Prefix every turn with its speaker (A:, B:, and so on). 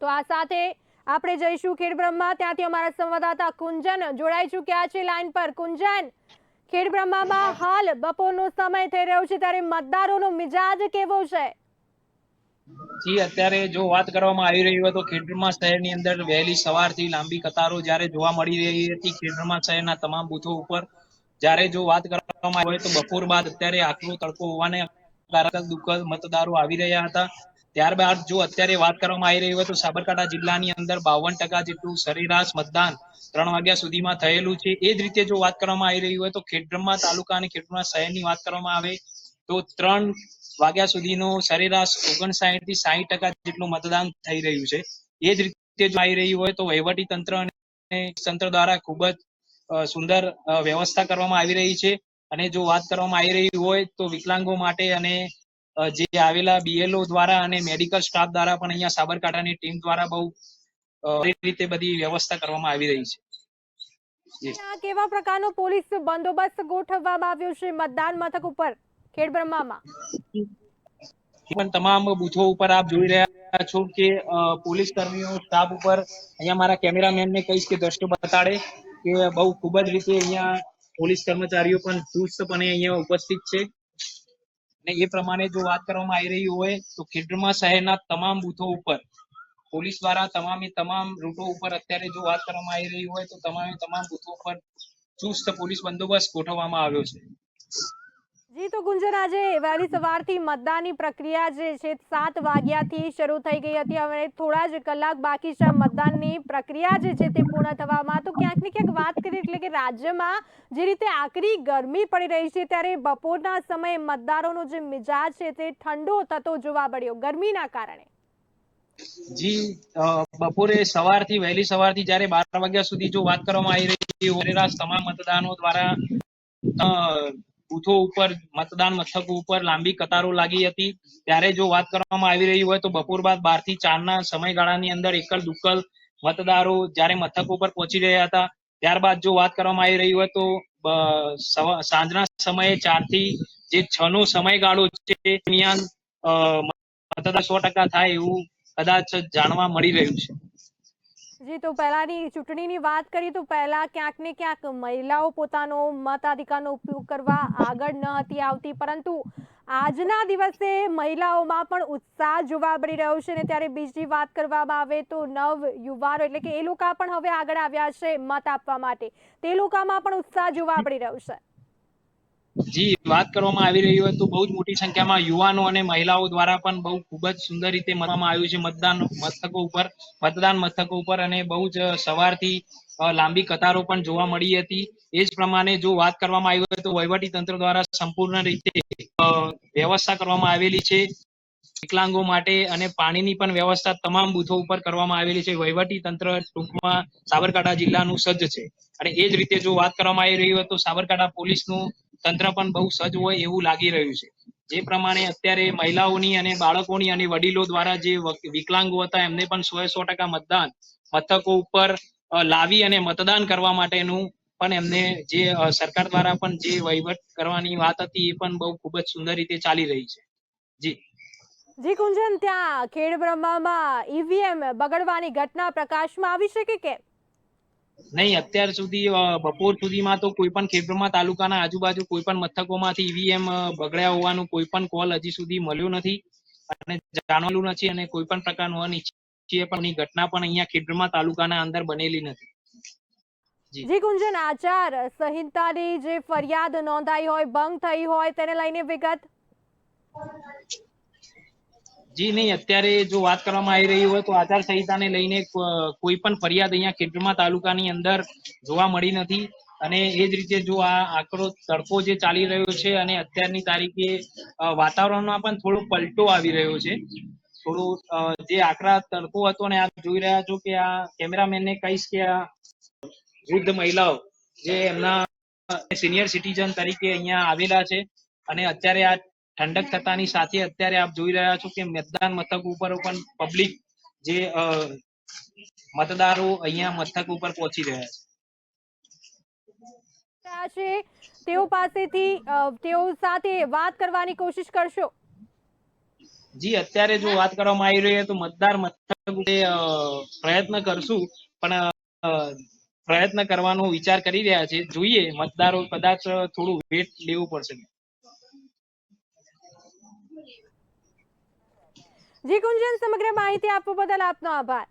A: તો આ સાથે આપણે જઈશું ખેડબ્રહ્મા. ત્યાંથી અમારા સંવાદદાતા કુંજન જોડાઈ ચૂક્યા છે લાઈન પર. કુંજન, ખેડબ્રહ્મામાં હાલ બપોરનો સમય થઈ રહ્યો છે, ત્યારે મતદારોનો મિજાજ કેવો છે?
B: જી, અત્યારે જો વાત કરવામાં આવી રહી હોય તો ખેડબ્રહ્મા શહેરની અંદર વહેલી સવારથી લાંબી કતારો જ્યારે જોવા મળી રહી હતી ખેડબ્રહ્મા શહેરના તમામ બૂથો ઉપર. જ્યારે જો વાત કરવામાં આવી હોય તો બપોર બાદ અત્યારે આટલો તડકો હોવાને કારણે દુઃખદ મતદારો આવી રહ્યા હતા. ત્યારબાદ જો અત્યારે વાત કરવામાં આવી રહી હોય તો સાબરકાંઠા જિલ્લાની અંદર બાવન ટકા જેટલું સરેરાશ મતદાન ત્રણ વાગ્યા સુધીમાં થયેલું છે. એ જ રીતે જો વાત કરવામાં આવી રહી હોય તો ખેડબ્રહ્મા તાલુકા અને ખેડબ્રહ્મા શહેરની વાત કરવામાં આવે તો ત્રણ વાગ્યા સુધીનો સરેરાશ ઓગણસાઠથી સાહીઠ ટકા જેટલું મતદાન થઈ રહ્યું છે. એ જ રીતે જો આવી રહ્યું હોય તો વહીવટી તંત્ર અને તંત્ર દ્વારા ખૂબ જ સુંદર વ્યવસ્થા કરવામાં આવી રહી છે. અને જો વાત કરવામાં આવી રહી હોય તો વિકલાંગો માટે અને જે આવેલા બીએલઓ દ્વારા અને મેડિકલ સ્ટાફ દ્વારા પણ અહીંયા સાબરકાંઠાની ટીમ દ્વારા બહુ રીતે બધી વ્યવસ્થા કરવામાં આવી રહી છે.
A: કેવા પ્રકારનો પોલીસ બંદોબસ્ત ગોઠવવામાં આવ્યો છે મતદાન મથક ઉપર? ખેડબ્રહ્મામાં.
B: પણ તમામ બૂથો ઉપર આપ જોઈ રહ્યા છો કે પોલીસ કર્મીઓ સ્ટાફ ઉપર અહીંયા મારા કેમેરામેન ને કહીશ કે દ્રશ્ય બતાડે કે બહુ ખૂબ જ રીતે અહીંયા પોલીસ કર્મચારીઓ પણ ચુસ્તપણે અહીંયા ઉપસ્થિત છે. અને એ પ્રમાણે જો વાત કરવામાં આવી રહી હોય, તો ખેડમાં શહેરના તમામ બૂથો ઉપર, પોલીસ દ્વારા તમામે તમામ રૂટો ઉપર અત્યારે જો વાત કરવામાં આવી રહી હોય, તો તમામે તમામ બૂથો ઉપર ચુસ્ત પોલીસ બંદોબસ્ત ગોઠવવામાં આવ્યો છે.
A: જી, તો ગુંજન, આજે વહેલી સવારથી મતદાનની પ્રક્રિયા જે છે, સાત વાગ્યાથી શરૂ થઈ ગઈ હતી. હવે થોડા જ કલાક બાકી છે મતદાનની પ્રક્રિયા જે છે તે પૂર્ણ થવામાં. તો ક્યાંક ને ક્યાંક વાત કરીએ, એટલે કે રાજ્યમાં જે રીતે આકરી ગરમી પડી રહી છે, ત્યારે બપોરના સમયે મતદારોનો જે મિજાજ છે તે ઠંડો થતો જોવા મળ્યો ગરમીના કારણે.
B: જી બપોરે સવારથી, વહેલી સવારથી જ્યારે બાર વાગ્યા સુધી જો વાત કરવામાં આવી રહી છે તમામ મતદાનો દ્વારા બૂથો ઉપર, મતદાન મથકો ઉપર લાંબી કતારો લાગી હતી. ત્યારે જો વાત કરવામાં આવી રહી હોય તો બપોર બાદ બારથી ચાર ના સમયગાળાની અંદર એકલ દુક્કલ મતદારો જ્યારે મથકો ઉપર પહોંચી રહ્યા હતા. ત્યારબાદ જો વાત કરવામાં આવી રહી હોય તો સાંજના સમયે ચારથી જે છ નો સમયગાળો છે મતદાન સો ટકા થાય એવું કદાચ જાણવા મળી રહ્યું છે.
A: જી, તો પહેલાની ચૂંટણીની વાત કરીએ તો પહેલા ક્યાંક ને ક્યાંક મહિલાઓ પોતાનો મતાધિકારનો ઉપયોગ કરવા આગળ ન હતી આવતી, પરંતુ આજના દિવસે મહિલાઓમાં પણ ઉત્સાહ જોવા મળી રહ્યો છે ને ત્યારે બીજી વાત કરવામાં આવે તો નવ યુવાનો એટલે કે એ લોકો પણ હવે આગળ આવ્યા છે મત આપવા માટે. તે લોકોમાં પણ ઉત્સાહ જોવા મળી રહ્યો છે.
B: જી, વાત કરવામાં આવી રહી હોય તો બહુ જ મોટી સંખ્યામાં યુવાનો અને મહિલાઓ દ્વારા પણ બહુ ખૂબ જ સુંદર રીતે મનાવવામાં આવ્યું છે મતદાન મથકો ઉપર, મતદાન મથકો ઉપર અને બહુ જ સવારથી લાંબી કતારો પણ જોવા મળી હતી. એ જ પ્રમાણે જો વાત કરવામાં આવી હોય તો વહીવટી તંત્ર દ્વારા સંપૂર્ણ રીતે વ્યવસ્થા કરવામાં આવેલી છે. વિકલાંગો માટે અને પાણીની પણ વ્યવસ્થા તમામ બૂથો ઉપર કરવામાં આવેલી છે. વહીવટી તંત્ર ટૂંકમાં સાબરકાંઠા જિલ્લાનું સજ્જ છે. અને એ જ રીતે જો વાત કરવામાં આવી રહી હોય તો સાબરકાંઠા પોલીસનું તંત્ર પણ બહુ સજ્જ હોય એવું લાગી રહ્યું છે. જે પ્રમાણે અત્યારે મહિલાઓની અને બાળકોની અને વડીલો દ્વારા જે વિકલાંગો હતા, એમને પણ સો સો ટકા મતદાન, મથકો ઉપર લાવી અને મતદાન કરવા માટેનું પણ એમને જે સરકાર દ્વારા પણ જે વહીવટ કરવાની વાત હતી એ પણ બહુ ખૂબ જ સુંદર રીતે ચાલી રહી છે. જી.
A: જી કુંજન ત્યાં ખેડબ્રહ્મામાં ઈવીએમ બગડવાની ઘટના પ્રકાશમાં આવી શકે કે
B: નહીં, અત્યાર સુધી બપોર સુધીમાં તો કોઈ પણ ખેડબ્રહ્મા તાલુકાના આજુબાજુ કોઈ પણ મથકોમાંથી ઈવીએમ બગડ્યા હોવાનું કોઈ પણ કોલ હજી સુધી મળ્યો નથી અને જાણવાનું નથી અને કોઈ પણ પ્રકારનું અનિચ્છનીય પણ ઘટના પણ અહીંયા ખેડબ્રહ્મા તાલુકાના અંદર બનેલી નથી જી.
A: ગુંજન આચાર સંહિતાની જે ફરિયાદ નોંધાઈ હોય, ભંગ થઈ હોય, તેને લઈને વિગત
B: જી, નહીં, અત્યારે જો વાત કરવામાં આવી રહી હોય તો આચાર સંહિતાને લઈને કોઈ પણ ફરિયાદ અહીંયા ખેડબ્રહ્મા તાલુકાની અંદર જોવા મળી નથી. અને એ જ રીતે જો આ આંકડો તડકો જે ચાલી રહ્યો છે અને અત્યારની તારીખે વાતાવરણમાં પણ થોડો પલટો આવી રહ્યો છે. થોડો જે આકરા તડકો હતો ને આપ જોઈ રહ્યા છો કે આ કેમેરામેનને કહીશ કે આ વૃદ્ધ મહિલાઓ જે એમના સિનિયર સિટીઝન તરીકે અહીંયા આવેલા છે અને અત્યારે આ ઠંડક થતાની સાથે અત્યારે આપ જોઈ રહ્યા છો કે મતદાન મથક ઉપર પણ પબ્લિક જે મતદારો અહીંયા મથક ઉપર પહોંચી રહ્યા છે.
A: તેઓ પાસેથી તેઓ સાથે વાત કરવાની કોશિશ કરશો?
B: જી અત્યારે જો વાત કરવામાં આવી રહી છે તો મતદાર મથક પ્રયત્ન કરશું. પણ પ્રયત્ન કરવાનો વિચાર કરી રહ્યા છે. જોઈએ મતદારો કદાચ થોડું વેટ લેવું પડશે.
A: જી કુંજન સમગ્ર માહિતી આપવા બદલ આપનો આભાર.